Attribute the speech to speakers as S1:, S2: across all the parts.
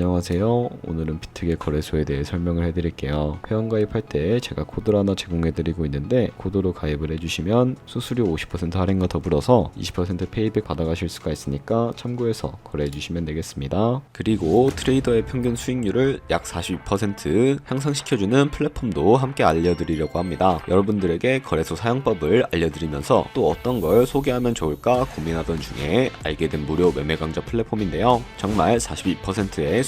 S1: 안녕하세요. 오늘은 비트게 거래소에 대해 설명을 해드릴게요. 회원 가입할 때 제가 코드를 하나 제공해드리고 있는데 코드로 가입을 해주시면 수수료 50% 할인과 더불어서 20% 페이백 받아가실 수가 있으니까 참고해서 거래해주시면 되겠습니다. 그리고 트레이더의 평균 수익률을 약 42% 향상시켜주는 플랫폼도 함께 알려드리려고 합니다. 여러분들에게 거래소 사용법을 알려드리면서 또 어떤 걸 소개하면 좋을까 고민하던 중에 알게 된 무료 매매 강좌 플랫폼인데요. 정말 42%의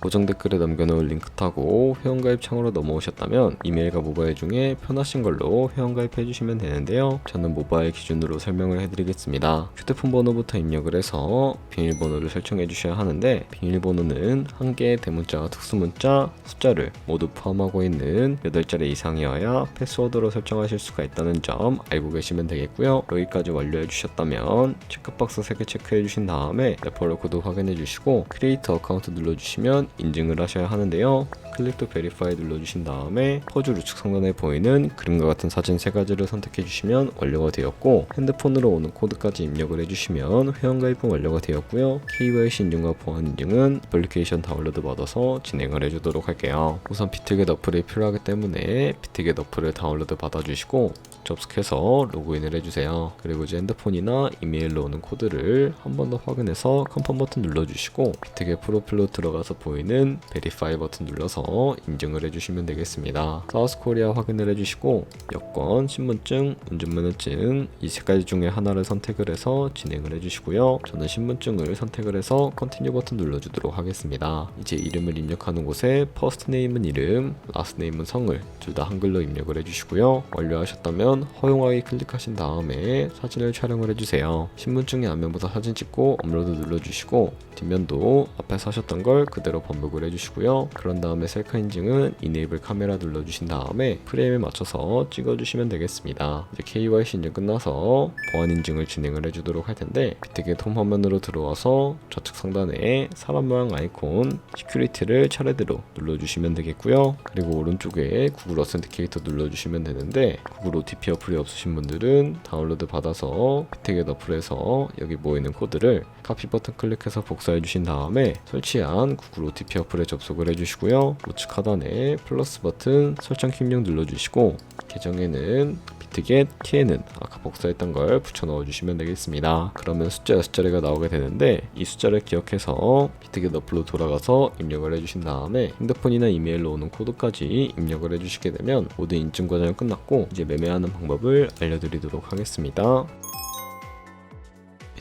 S1: 고정 댓글에 남겨놓은 링크 타고 회원가입 창으로 넘어오셨다면 이메일과 모바일 중에 편하신 걸로 회원가입 해주시면 되는데요. 저는 모바일 기준으로 설명을 해드리겠습니다. 휴대폰 번호부터 입력을 해서 비밀번호를 설정해 주셔야 하는데 비밀번호는 한 개의 대문자와 특수문자, 숫자를 모두 포함하고 있는 8자리 이상이어야 패스워드로 설정하실 수가 있다는 점 알고 계시면 되겠고요. 여기까지 완료해 주셨다면 체크박스 3개 체크해 주신 다음에 레퍼럴 코드 확인해 주시고 크리에이터 어카운트 눌러주시면 인증을 하셔야 하는데요. 클릭 또 베리파이 눌러주신 다음에 퍼즐 우측 상단에 보이는 그림과 같은 사진 세 가지를 선택해 주시면 완료가 되었고 핸드폰으로 오는 코드까지 입력을 해주시면 회원가입은 완료가 되었고요. KYC 인증과 보안 인증은 애플리케이션 다운로드 받아서 진행을 해주도록 할게요. 우선 비트겟 어플이 필요하기 때문에 비트겟 어플을 다운로드 받아주시고 접속해서 로그인을 해주세요. 그리고 이제 핸드폰이나 이메일로 오는 코드를 한 번 더 확인해서 컨펌 버튼 눌러주시고 비트겟 프로필로 들어가서 보이는 베리파이 버튼 눌러서 인증을 해주시면 되겠습니다. 사우스 코리아 확인을 해주시고 여권, 신분증, 운전면허증 이 세 가지 중에 하나를 선택을 해서 진행을 해주시고요. 저는 신분증을 선택을 해서 컨티뉴 버튼 눌러주도록 하겠습니다. 이제 이름을 입력하는 곳에 퍼스트 네임은 이름, 라스트 네임은 성을 둘 다 한글로 입력을 해주시고요. 완료하셨다면 허용하기 클릭하신 다음에 사진을 촬영을 해주세요. 신분증의 앞면부터 사진 찍고 업로드 눌러주시고 뒷면도 앞에서 하셨던 걸 그대로 반복을 해주시고요. 그런 다음에 셀카 인증은 이네이블 카메라 눌러주신 다음에 프레임에 맞춰서 찍어주시면 되겠습니다. 이제 KYC 인증 끝나서 보안 인증을 진행을 해주도록 할 텐데 비트겟 홈 화면으로 들어와서 좌측 상단에 사람 모양 아이콘 시큐리티를 차례대로 눌러주시면 되겠고요. 그리고 오른쪽에 구글 어센티케이터 눌러주시면 되는데 구글 OTP 어플이 없으신 분들은 다운로드 받아서 비트겟 어플에서 여기 보이는 코드를 카피 버튼 클릭해서 복사해 주신 다음에 설치한 구글 OTP 어플에 접속을 해 주시고요. 우측 하단에 플러스 버튼 설정 입력 눌러 주시고 계정에는 비트겟 키에는 아까 복사했던 걸 붙여 넣어 주시면 되겠습니다. 그러면 숫자 6자리가 나오게 되는데 이 숫자를 기억해서 비트겟 어플로 돌아가서 입력을 해주신 다음에 핸드폰이나 이메일로 오는 코드까지 입력을 해주시게 되면 모든 인증 과정이 끝났고 이제 매매하는 방법을 알려드리도록 하겠습니다.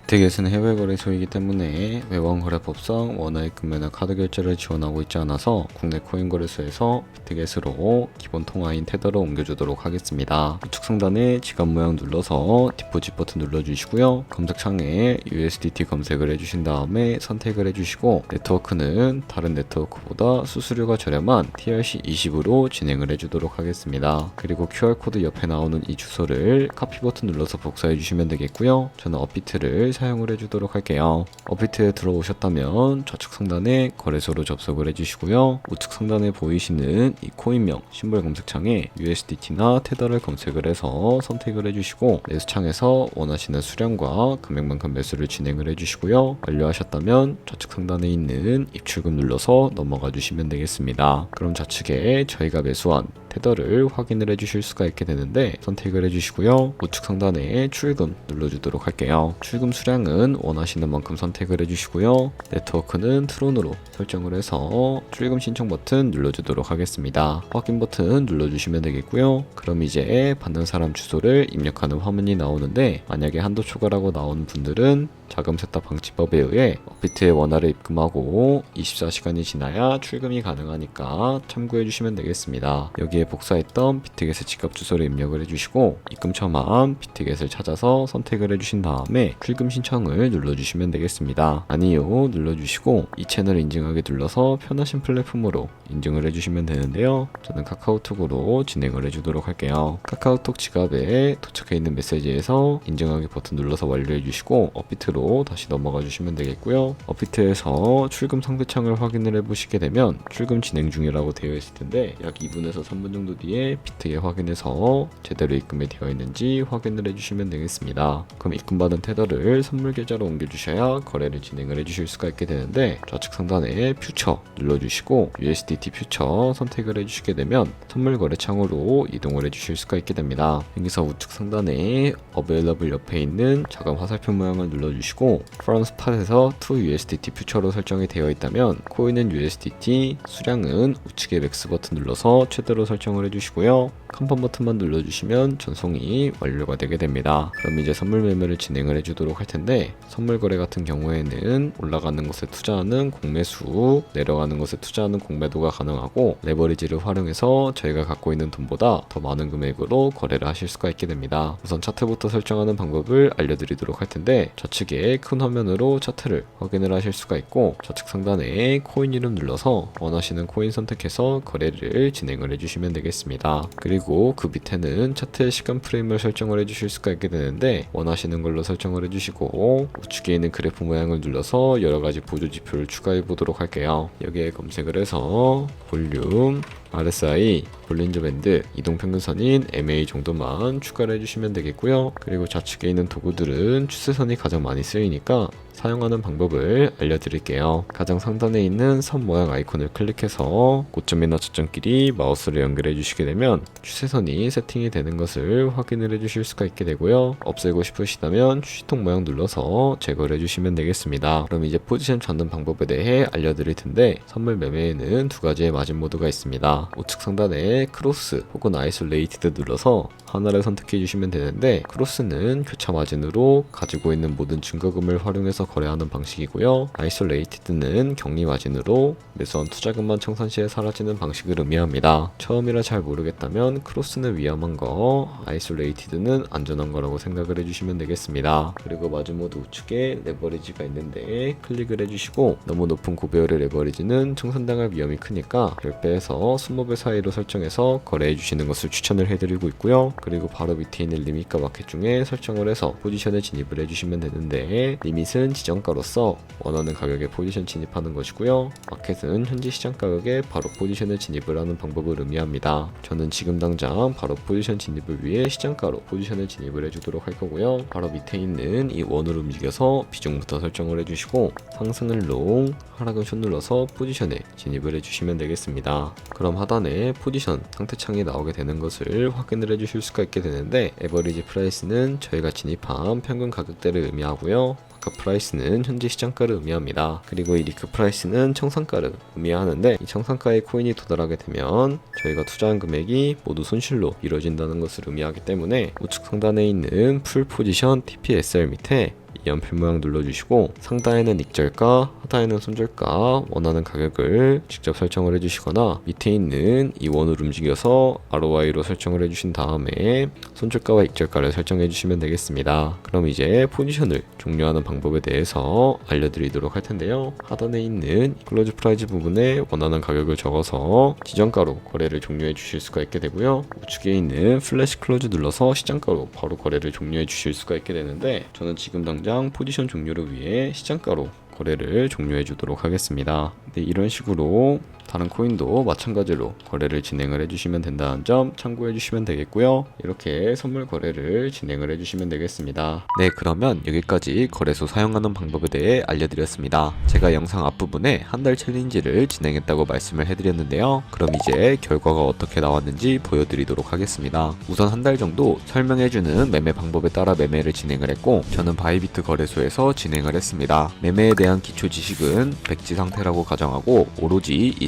S1: 비트겟은 해외 거래소이기 때문에 외환 거래법상 원화의 금매나 카드 결제를 지원하고 있지 않아서 국내 코인 거래소에서 비트겟으로 기본 통화인 테더를 옮겨주도록 하겠습니다. 우측 상단에 지갑 모양 눌러서 디포짓 버튼 눌러주시고요. 검색창에 USDT 검색을 해주신 다음에 선택을 해주시고 네트워크는 다른 네트워크보다 수수료가 저렴한 TRC20으로 진행을 해주도록 하겠습니다. 그리고 QR코드 옆에 나오는 이 주소를 카피 버튼 눌러서 복사해 주시면 되겠고요. 저는 업비트를 사용을 해주도록 할게요. 업비트에 들어오셨다면 좌측 상단에 거래소로 접속을 해주시고요. 우측 상단에 보이시는 이 코인명 심볼 검색창에 USDT나 테더를 검색을 해서 선택을 해주시고 매수창에서 원하시는 수량과 금액만큼 매수를 진행을 해주시고요. 완료하셨다면 좌측 상단에 있는 입출금 눌러서 넘어가 주시면 되겠습니다. 그럼 좌측에 저희가 매수한 테더를 확인을 해주실 수가 있게 되는데 선택을 해주시고요. 우측 상단에 출금 눌러주도록 할게요. 출금 수량 은 원하시는 만큼 선택을 해주시고요. 네트워크는 트론으로 설정을 해서 출금 신청 버튼 눌러주도록 하겠습니다. 확인 버튼 눌러주시면 되겠고요. 그럼 이제 받는 사람 주소를 입력하는 화면이 나오는데 만약에 한도 초과라고 나오는 분들은 자금 세탁 방지법에 의해 업비트에 원화를 입금하고 24시간이 지나야 출금이 가능하니까 참고해 주시면 되겠습니다. 여기에 복사했던 비트겟의 지갑 주소를 입력을 해주시고 입금처만 비트겟을 찾아서 선택을 해주신 다음에 출금 신청을 눌러주시면 되겠습니다. 아니요 눌러주시고 이 채널 인증하기 눌러서 편하신 플랫폼으로 인증을 해주시면 되는데요. 저는 카카오톡으로 진행을 해주도록 할게요. 카카오톡 지갑에 도착해 있는 메시지에서 인증하기 버튼 눌러서 완료해 주시고 업비트로 다시 넘어가 주시면 되겠고요. 업비트에서 출금 상대창을 확인을 해 보시게 되면 출금 진행 중이라고 되어 있을 텐데 약 2분에서 3분 정도 뒤에 비트에 확인해서 제대로 입금이 되어 있는지 확인을 해 주시면 되겠습니다. 그럼 입금받은 테더를 선물 계좌로 옮겨 주셔야 거래를 진행을 해 주실 수가 있게 되는데 좌측 상단에 퓨처 눌러 주시고 USDT 퓨처 선택을 해 주시게 되면 선물 거래 창으로 이동을 해 주실 수가 있게 됩니다. 여기서 우측 상단에 Available 옆에 있는 자금 화살표 모양을 눌러주시 고 From Spot에서 to USDT 퓨처로 설정이 되어 있다면 코인은 USDT, 수량은 우측에 맥스 버튼 눌러서 최대로 설정을 해주시고요. 컨펌 버튼만 눌러주시면 전송이 완료가 되게 됩니다. 그럼 이제 선물 매매를 진행을 해주도록 할 텐데 선물 거래 같은 경우에는 올라가는 것에 투자하는 공매수, 내려가는 것에 투자하는 공매도가 가능하고 레버리지를 활용해서 저희가 갖고 있는 돈보다 더 많은 금액으로 거래를 하실 수가 있게 됩니다. 우선 차트부터 설정하는 방법을 알려드리도록 할 텐데 좌측에 큰 화면으로 차트를 확인을 하실 수가 있고 좌측 상단에 코인 이름 눌러서 원하시는 코인 선택해서 거래를 진행을 해주시면 되겠습니다. 그리고 그 밑에는 차트의 시간 프레임을 설정을 해주실 수가 있게 되는데 원하시는 걸로 설정을 해주시고 우측에 있는 그래프 모양을 눌러서 여러 가지 보조 지표를 추가해 보도록 할게요. 여기에 검색을 해서 볼륨 RSI, 볼린저 밴드, 이동 평균선인 MA 정도만 추가를 해주시면 되겠고요. 그리고 좌측에 있는 도구들은 추세선이 가장 많이 쓰이니까 사용하는 방법을 알려드릴게요. 가장 상단에 있는 선 모양 아이콘을 클릭해서 고점이나 저점끼리 마우스를 연결해 주시게 되면 추세선이 세팅이 되는 것을 확인을 해 주실 수가 있게 되고요. 없애고 싶으시다면 휴지통 모양 눌러서 제거를 해 주시면 되겠습니다. 그럼 이제 포지션 잡는 방법에 대해 알려드릴 텐데 선물 매매에는 두 가지의 마진 모드가 있습니다. 우측 상단에 크로스 혹은 아이솔레이티드 눌러서 하나를 선택해 주시면 되는데 크로스는 교차 마진으로 가지고 있는 모든 증거금을 활용해서 거래하는 방식이고요. 아이솔레이티드는 격리 마진으로 매수한 투자금만 청산 시에 사라지는 방식을 의미합니다. 처음이라 잘 모르겠다면 크로스는 위험한 거, 아이솔레이티드는 안전한 거라고 생각을 해주시면 되겠습니다. 그리고 마진 모드 우측에 레버리지가 있는데 클릭을 해주시고 너무 높은 고배율의 레버리지는 청산당할 위험이 크니까 10배에서 20배 사이로 설정해서 거래해 주시는 것을 추천을 해드리고 있고요. 그리고 바로 밑에 있는 리밋과 마켓 중에 설정을 해서 포지션에 진입을 해주시면 되는데 리밋은 지정가로서 원하는 가격에 포지션 진입하는 것이고요. 마켓은 현재 시장 가격에 바로 포지션에 진입을 하는 방법을 의미합니다. 저는 지금 당장 바로 포지션 진입을 위해 시장가로 포지션에 진입을 해주도록 할 거고요. 바로 밑에 있는 이 원으로 움직여서 비중부터 설정을 해주시고 상승을 롱, 하락은 숏 눌러서 포지션에 진입을 해주시면 되겠습니다. 그럼 하단에 포지션 상태 창이 나오게 되는 것을 확인을 해주실 수가 있게 되는데 에버리지 프라이스는 저희가 진입한 평균 가격대를 의미하고요. 마크 프라이스는 현재 시장가를 의미합니다. 그리고 이 리크 프라이스는 청산가를 의미하는데 이 청산가에 코인이 도달하게 되면 저희가 투자한 금액이 모두 손실로 이루어진다는 것을 의미하기 때문에 우측 상단에 있는 풀 포지션 TPSR 밑에 이 연필 모양 눌러주시고 상단에는 익절가, 하단에는 손절가 원하는 가격을 직접 설정을 해주시거나 밑에 있는 이 원을 움직여서 ROI로 설정을 해주신 다음에 손절가와 익절가를 설정해 주시면 되겠습니다. 그럼 이제 포지션을 종료하는 방법에 대해서 알려드리도록 할 텐데요. 하단에 있는 클로즈 프라이즈 부분에 원하는 가격을 적어서 지정가로 거래를 종료해 주실 수가 있게 되고요. 우측에 있는 플래시 클로즈 눌러서 시장가로 바로 거래를 종료해 주실 수가 있게 되는데 저는 지금 당장 포지션 종료를 위해 시장가로 거래를 종료해 주도록 하겠습니다. 네, 이런 식으로 다른 코인도 마찬가지로 거래를 진행을 해주시면 된다는 점 참고해 주시면 되겠고요. 이렇게 선물 거래를 진행을 해주시면 되겠습니다. 네, 그러면 여기까지 거래소 사용하는 방법에 대해 알려드렸습니다. 제가 영상 앞부분에 한 달 챌린지를 진행했다고 말씀을 해드렸는데요. 그럼 이제 결과가 어떻게 나왔는지 보여드리도록 하겠습니다. 우선 한 달 정도 설명해주는 매매 방법에 따라 매매를 진행을 했고 저는 바이비트 거래소에서 진행을 했습니다. 매매에 대한 기초 지식은 백지 상태라고 가정하고 오로지 이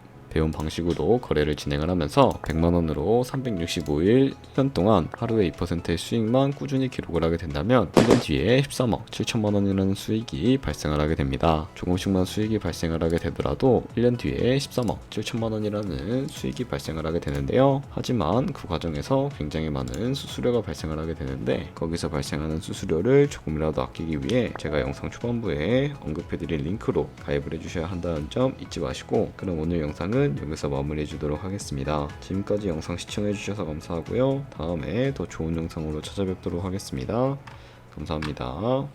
S1: 배운 방식으로 거래를 진행을 하면서 100만 원으로 365일 1년 동안 하루에 2%의 수익만 꾸준히 기록을 하게 된다면 1년 뒤에 13억 7천만 원이라는 수익이 발생을 하게 됩니다. 조금씩만 수익이 발생을 하게 되더라도 1년 뒤에 13억 7천만 원이라는 수익이 발생을 하게 되는데요. 하지만 그 과정에서 굉장히 많은 수수료가 발생을 하게 되는데 거기서 발생하는 수수료를 조금이라도 아끼기 위해 제가 영상 초반부에 언급해드린 링크로 가입을 해주셔야 한다는 점 잊지 마시고 그럼 오늘 영상은 여기서 마무리해 주도록 하겠습니다. 지금까지 영상 시청해 주셔서 감사하고요. 다음에 더 좋은 영상으로 찾아뵙도록 하겠습니다. 감사합니다.